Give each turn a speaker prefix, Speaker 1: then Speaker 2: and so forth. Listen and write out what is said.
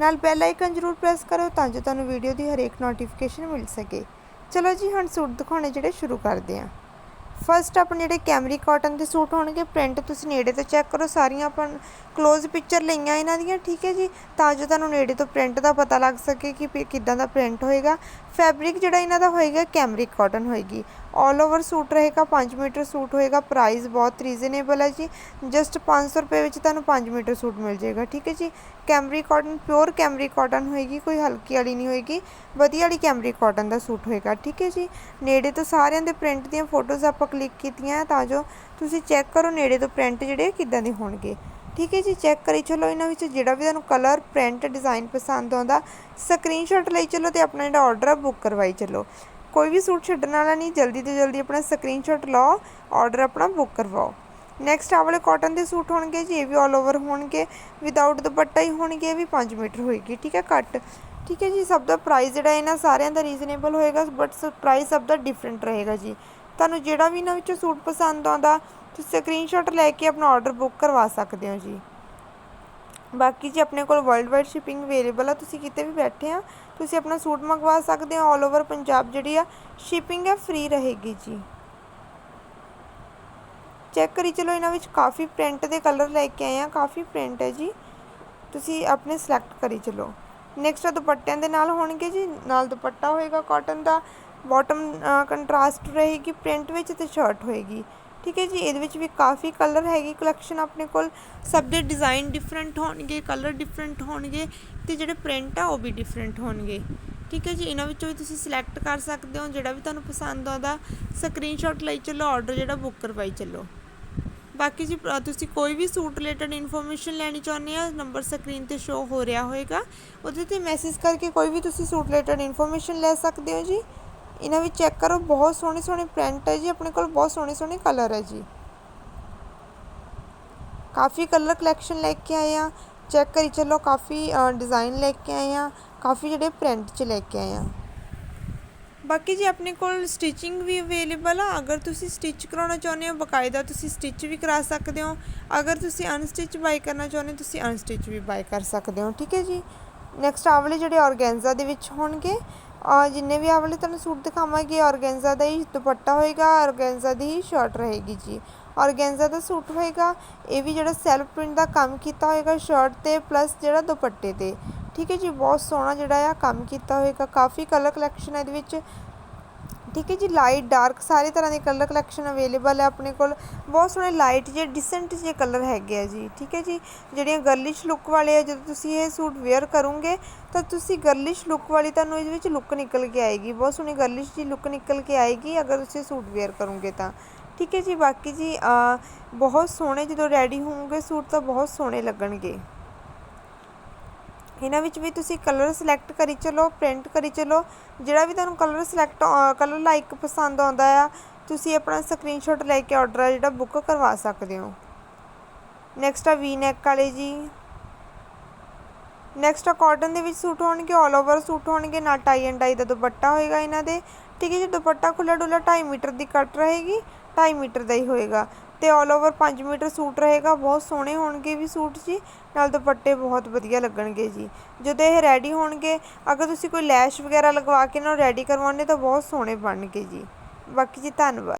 Speaker 1: ਨਾਲ bell icon ਜ਼ਰੂਰ press ਕਰੋ ਤਾਂ ਜੋ ਤੁਹਾਨੂੰ ਵੀਡੀਓ ਦੀ ਹਰੇਕ ਨੋਟੀਫਿਕੇਸ਼ਨ ਮਿਲ ਸਕੇ। ਚਲੋ ਜੀ, ਹੁਣ ਸੂਟ ਦਿਖਾਉਣੇ ਜਿਹੜੇ ਸ਼ੁਰੂ ਕਰਦੇ ਹਾਂ। ਫਸਟ ਆਪਣੇ ਜਿਹੜੇ ਕੈਮਰੀ ਕਾਟਨ ਦੇ ਸੂਟ ਹੋਣਗੇ ਪ੍ਰਿੰਟ ਤੁਸੀਂ ਨੇੜੇ ਤੋਂ ਚੈੱਕ ਕਰੋ, ਸਾਰੀਆਂ ਆਪਾਂ ক্লোਜ਼ ਪਿਕਚਰ ਲਈਆਂ ਇਹਨਾਂ ਦੀਆਂ, ਠੀਕ ਹੈ ਜੀ? ਤਾਂ ਜੋ ਤੁਹਾਨੂੰ ਨੇੜੇ ਤੋਂ ਪ੍ਰਿੰਟ ਦਾ ਪਤਾ ਲੱਗ ਸਕੇ ਕਿ ਵੀ ਕਿੱਦਾਂ ਦਾ ਪ੍ਰਿੰਟ ਹੋਏਗਾ। ਫੈਬਰਿਕ ਜਿਹੜਾ ਇਹਨਾਂ ਦਾ ਹੋਏਗਾ ਕੈਮਰਿਕ ਕਾਟਨ ਹੋਏਗੀ। ਆਲ ਓਵਰ ਸੂਟ ਰਹੇਗਾ 5 ਮੀਟਰ ਸੂਟ ਹੋਏਗਾ ਪ੍ਰਾਈਸ ਬਹੁਤ ਰੀਜ਼ਨੇਬਲ ਹੈ ਜੀ। ਜਸਟ 500 ਰੁਪਏ ਵਿੱਚ ਤੁਹਾਨੂੰ 5 ਮੀਟਰ ਸੂਟ ਮਿਲ ਜਾਏਗਾ, ਠੀਕ ਹੈ ਜੀ। Cambric cotton pure cambric cotton ਹੋਏਗੀ, ਕੋਈ ਹਲਕੀ ਵਾਲੀ ਨਹੀਂ ਹੋਏਗੀ। ਵਧੀਆ ਵਾਲੀ ਕੈਮਰੀ ਕਾਟਨ ਦਾ ਸੂਟ ਹੋਏਗਾ, ਠੀਕ ਹੈ ਜੀ। ਨੇੜੇ ਤੋਂ ਸਾਰਿਆਂ ਦੇ ਪ੍ਰਿੰਟ ਦੀਆਂ ਫੋਟੋਜ਼ ਆਪਾਂ ਕਲਿੱਕ ਕੀਤੀਆਂ, ਤਾਂ ਜੋ ਤੁਸੀਂ ਚੈੱਕ ਕਰੋ ਨੇੜੇ ਤੋਂ ਪ੍ਰਿੰਟ ਜਿਹੜੇ ਕਿੱਦਾਂ ਦੇ ਹੋਣਗੇ। ਠੀਕ ਹੈ ਜੀ ਚੈੱਕ ਕਰੀ ਚਲੋ ਇਹਨਾਂ ਵਿੱਚ, ਜਿਹੜਾ ਵੀ ਤੁਹਾਨੂੰ ਕਲਰ ਪ੍ਰਿੰਟ ਡਿਜ਼ਾਈਨ ਪਸੰਦ ਆਉਂਦਾ ਸਕਰੀਨਸ਼ਾਟ ਲਈ ਚਲੋ ਤੇ ਆਪਣਾ ਜਿਹੜਾ ਆਰਡਰ ਆ ਬੁੱਕ ਕਰਵਾਈ ਚਲੋ। ਕੋਈ ਵੀ ਸੂਟ ਛੱਡਣ ਵਾਲਾ ਨਹੀਂ, ਜਲਦੀ ਤੋਂ ਜਲਦੀ ਆਪਣਾ ਸਕਰੀਨਸ਼ਾਟ ਲਓ ਆਰਡਰ ਆਪਣਾ ਬੁੱਕ ਕਰਵਾਓ। ਨੈਕਸਟ ਆ ਵਾਲੇ ਕਾਟਨ ਦੇ ਸੂਟ ਹੋਣਗੇ ਜੀ, ਇਹ ਵੀ ਆਲ ਓਵਰ ਹੋਣਗੇ। ਵਿਦਆਊਟ ਦੁਪੱਟਾ ਹੀ ਹੋਣਗੇ, ਇਹ ਵੀ 5 ਮੀਟਰ ਹੋਏਗੀ, ਠੀਕ ਹੈ ਕੱਟ ਠੀਕ ਹੈ ਜੀ, ਸਭ ਦਾ ਪ੍ਰਾਈਸ ਜਿਹੜਾ ਇਹਨਾਂ ਸਾਰਿਆਂ ਦਾ ਰੀਜ਼ਨੇਬਲ ਹੋਏਗਾ ਬਟ ਪ੍ਰਾਈਸ ਸਭ ਦਾ ਡਿਫਰੈਂਟ ਰਹੇਗਾ ਜੀ। ਤੁਹਾਨੂੰ ਜਿਹੜਾ ਵੀ ਇਹਨਾਂ ਵਿੱਚੋਂ ਸੂਟ ਪਸੰਦ ਆਉਂਦਾ, ਤੁਸੀਂ ਸਕਰੀਨਸ਼ਾਟ ਲੈ ਕੇ ਆਪਣਾ ਆਰਡਰ ਬੁੱਕ ਕਰਵਾ ਸਕਦੇ ਹੋ ਜੀ। ਬਾਕੀ ਜੀ ਆਪਣੇ ਕੋਲ ਵਰਲਡ ਵਾਈਡ ਸ਼ਿਪਿੰਗ ਅਵੇਲੇਬਲ ਆ, ਤੁਸੀਂ ਕਿਤੇ ਵੀ ਬੈਠੇ ਆ, ਤੁਸੀਂ ਆਪਣਾ ਸੂਟ ਮੰਗਵਾ ਸਕਦੇ ਹੋ ਆਲ ਓਵਰ ਪੰਜਾਬ ਜਿਹੜੀ ਆ ਸ਼ਿਪਿੰਗ ਹੈ ਫ੍ਰੀ ਰਹੇਗੀ ਜੀ। ਚੈੱਕ ਕਰੀ ਚਲੋ ਇਹਨਾਂ ਵਿੱਚ ਕਾਫੀ ਪ੍ਰਿੰਟ ਦੇ ਕਲਰ ਲੈ ਕੇ ਆਏ ਆ, ਕਾਫੀ ਪ੍ਰਿੰਟ ਹੈ ਜੀ। ਤੁਸੀਂ ਆਪਣੇ ਸਿਲੈਕਟ ਕਰੀ ਚਲੋ। ਨੈਕਸਟ ਦੁਪੱਟਿਆਂ ਦੇ ਨਾਲ ਹੋਣਗੇ ਜੀ, ਨਾਲ ਦੁਪੱਟਾ ਹੋਏਗਾ ਕਾਟਨ ਦਾ ਬਾਟਮ ਕੰਟਰਾਸਟ ਰਹੇਗੀ ਪ੍ਰਿੰਟ ਵਿੱਚ ਤੇ ਸ਼ਰਟ ਹੋਏਗੀ। ਠੀਕ ਹੈ ਜੀ, ਇਹਦੇ ਵਿੱਚ ਵੀ ਕਾਫੀ ਕਲਰ ਹੈਗੀ ਕਲੈਕਸ਼ਨ ਆਪਣੇ ਕੋਲ। ਸਭ ਦੇ ਡਿਜ਼ਾਈਨ ਡਿਫਰੈਂਟ ਹੋਣਗੇ ਕਲਰ ਡਿਫਰੈਂਟ ਹੋਣਗੇ ਤੇ ਜਿਹੜੇ ਪ੍ਰਿੰਟ ਆ ਉਹ ਵੀ ਡਿਫਰੈਂਟ ਹੋਣਗੇ। ਠੀਕ ਹੈ ਜੀ, ਇਹਨਾਂ ਵਿੱਚੋਂ ਵੀ ਤੁਸੀਂ ਸਿਲੈਕਟ ਕਰ ਸਕਦੇ ਹੋ, ਜਿਹੜਾ ਵੀ ਤੁਹਾਨੂੰ ਪਸੰਦ ਆਉਂਦਾ ਸਕਰੀਨਸ਼ਾਟ ਲਈ ਚੱਲੋ ਆਰਡਰ ਜਿਹੜਾ ਬੁੱਕ ਕਰਵਾਈ ਚੱਲੋ। ਬਾਕੀ ਜੀ ਤੁਸੀਂ ਕੋਈ ਵੀ ਸੂਟ ਰਿਲੇਟਡ ਇਨਫੋਰਮੇਸ਼ਨ ਲੈਣੀ ਚਾਹੁੰਦੇ ਆ ਨੰਬਰ ਸਕਰੀਨ ਤੇ ਸ਼ੋ ਹੋ ਰਿਹਾ ਹੋਏਗਾ, ਉਹਦੇ ਤੇ ਮੈਸੇਜ ਕਰਕੇ ਕੋਈ ਵੀ ਤੁਸੀਂ ਸੂਟ ਰਿਲੇਟਡ ਇਨਫੋਰਮੇਸ਼ਨ ਲੈ ਸਕਦੇ ਹੋ ਜੀ। ਇਹਨਾਂ ਵਿੱਚ ਚੈੱਕ ਕਰੋ, ਬਹੁਤ ਸੋਹਣੇ ਸੋਹਣੇ ਪ੍ਰਿੰਟ ਹੈ ਜੀ, ਆਪਣੇ ਕੋਲ ਬਹੁਤ ਸੋਹਣੇ ਸੋਹਣੇ ਕਲਰ ਹੈ ਜੀ। ਕਾਫੀ ਕਲਰ ਕਲੈਕਸ਼ਨ ਲੈ ਕੇ ਆਏ ਆ। ਚੈੱਕ ਕਰੀ, ਚੱਲੋ ਕਾਫੀ ਡਿਜ਼ਾਈਨ ਲੈ ਕੇ ਆਏ ਆ। ਕਾਫੀ ਜਿਹੜੇ ਪ੍ਰਿੰਟ ਚ ਲੈ ਕੇ ਆਏ ਆ। ਬਾਕੀ ਜੀ, ਆਪਣੇ ਕੋਲ ਸਟਿਚਿੰਗ ਵੀ ਅਵੇਲੇਬਲ ਆ। ਅਗਰ ਤੁਸੀਂ ਸਟਿਚ ਕਰਾਉਣਾ ਚਾਹੁੰਦੇ ਹੋ, ਬਕਾਇਦਾ ਤੁਸੀਂ ਸਟਿਚ ਵੀ ਕਰਾ ਸਕਦੇ ਹੋ। ਅਗਰ ਤੁਸੀਂ ਅਨਸਟਿਚ ਬਾਈ ਕਰਨਾ ਚਾਹੁੰਦੇ ਹੋ, ਤੁਸੀਂ ਅਨਸਟਿਚ ਵੀ ਬਾਈ ਕਰ ਸਕਦੇ ਹੋ। ਠੀਕ ਹੈ ਜੀ? ਨੈਕਸਟ ਆਹ ਜਿਹੜੇ ਆਰਗੈਂਜ਼ਾ ਦੇ ਵਿੱਚ ਹੋਣਗੇ ਆ ਜਿੰਨੇ ਵੀ ਆਹ ਵਾਲੇ ਤੁਹਾਨੂੰ ਸੂਟ ਦਿਖਾਵਾਂਗੇ, ਔਰਗੈਂਜਾ ਦਾ ਹੀ ਦੁਪੱਟਾ ਹੋਏਗਾ, ਔਰਗੈਂਜਾ ਦੀ ਹੀ ਸ਼ਰਟ ਰਹੇਗੀ ਜੀ। ਔਰਗੈਂਜਾ ਦਾ ਸੂਟ ਹੋਏਗਾ, ਇਹ ਵੀ ਜਿਹੜਾ ਸੈਲਫ ਪ੍ਰਿੰਟ ਦਾ ਕੰਮ ਕੀਤਾ ਹੋਏਗਾ ਸ਼ਰਟ ਤੇ ਪਲੱਸ ਜਿਹੜਾ ਦੁਪੱਟੇ ਤੇ। ਠੀਕ ਹੈ ਜੀ, ਬਹੁਤ ਸੋਹਣਾ ਜਿਹੜਾ ਆ ਕੰਮ ਕੀਤਾ ਹੋਏਗਾ। ਕਾਫੀ ਕਲਰ ਕਲੈਕਸ਼ਨ ਹੈ ਇਹਦੇ ਵਿੱਚ। ਠੀਕ ਹੈ ਜੀ ਲਾਈਟ ਡਾਰਕ ਸਾਰੇ ਤਰ੍ਹਾਂ ਦੇ ਕਲਰ ਕਲੈਕਸ਼ਨ ਅਵੇਲੇਬਲ ਹੈ ਆਪਣੇ ਕੋਲ। ਬਹੁਤ ਸੋਹਣੇ ਲਾਈਟ ਜੇ ਡਿਸੈਂਟ ਜੇ ਕਲਰ ਹੈਗੇ ਆ ਜੀ, ਠੀਕ ਹੈ ਜੀ। ਜਿਹੜੀਆਂ ਗਰਲਿਸ਼ ਲੁੱਕ ਵਾਲੇ ਆ, ਜਦੋਂ ਤੁਸੀਂ ਇਹ ਸੂਟ ਵੇਅਰ ਕਰੋਗੇ, ਤਾਂ ਤੁਸੀਂ ਗਰਲਿਸ਼ ਲੁੱਕ ਵਾਲੀ ਤੁਹਾਨੂੰ ਇਹਦੇ ਵਿੱਚ ਲੁੱਕ ਨਿਕਲ ਕੇ ਆਏਗੀ। ਬਹੁਤ ਸੋਹਣੀ ਗਰਲਿਸ਼ ਜੀ ਲੁੱਕ ਨਿਕਲ ਕੇ ਆਏਗੀ, ਅਗਰ ਤੁਸੀਂ ਸੂਟ ਵੇਅਰ ਕਰੋਗੇ ਤਾਂ। ਠੀਕ ਹੈ ਜੀ, ਬਾਕੀ ਜੀ ਬਹੁਤ ਸੋਹਣੇ ਜਦੋਂ ਰੈਡੀ ਹੋਵੋਗੇ ਸੂਟ, ਤਾਂ ਬਹੁਤ ਸੋਹਣੇ ਲੱਗਣਗੇ। ਇਹਨਾਂ ਵਿੱਚ ਵੀ ਤੁਸੀਂ ਕਲਰ ਸਿਲੈਕਟ ਕਰੀ ਚਲੋ ਪ੍ਰਿੰਟ ਕਰੀ ਚਲੋ, ਜਿਹੜਾ ਵੀ ਤੁਹਾਨੂੰ ਕਲਰ ਸਿਲੈਕਟ ਕਲਰ ਲਾਈਕ ਪਸੰਦ ਆਉਂਦਾ ਆ, ਤੁਸੀਂ ਆਪਣਾ ਸਕਰੀਨਸ਼ਾਟ ਲੈ ਕੇ ਆਰਡਰ ਆ ਜਿਹੜਾ ਬੁੱਕ ਕਰਵਾ ਸਕਦੇ ਹੋ। ਨੈਕਸਟ ਆ ਵੀ ਨੈਕ ਵਾਲੇ ਜੀ। ਨੈਕਸਟ ਆ ਕਾਟਨ ਦੇ ਵਿੱਚ ਸੂਟ ਹੋਣਗੇ ਆਲ ਓਵਰ ਸੂਟ ਹੋਣਗੇ ਨਾ ਟਾਈ ਐਂਡ ਡਾਈ ਦਾ ਦੁਪੱਟਾ ਹੋਏਗਾ ਇਹਨਾਂ ਦੇ। ਠੀਕ ਹੈ ਜੀ, ਦੁਪੱਟਾ ਖੁੱਲਾ ਡੁੱਲਾ 2.5 ਮੀਟਰ ਦੀ ਕੱਟ ਰਹੇਗੀ 2.5 ਮੀਟਰ ਦਾ ਹੀ ਹੋਏਗਾ। ਤੇ ਆਲ ਓਵਰ 5 ਮੀਟਰ ਸੂਟ ਰਹੇਗਾ, ਬਹੁਤ ਸੋਹਣੇ ਹੋਣਗੇ ਵੀ ਸੂਟ ਜੀ, ਨਾਲ ਦੁਪੱਟੇ ਬਹੁਤ ਵਧੀਆ ਲੱਗਣਗੇ ਜੀ। ਜਦੋਂ ਇਹ ਰੈਡੀ ਹੋਣਗੇ, ਅਗਰ ਤੁਸੀਂ ਕੋਈ ਲੈਸ਼ ਵਗੈਰਾ ਲਗਵਾ ਕੇ ਇਹਨਾਂ ਨੂੰ ਰੈਡੀ ਕਰਵਾਉਂਦੇ ਤਾਂ ਬਹੁਤ ਸੋਹਣੇ ਬਣਨਗੇ ਜੀ। ਬਾਕੀ ਜੀ, ਧੰਨਵਾਦ।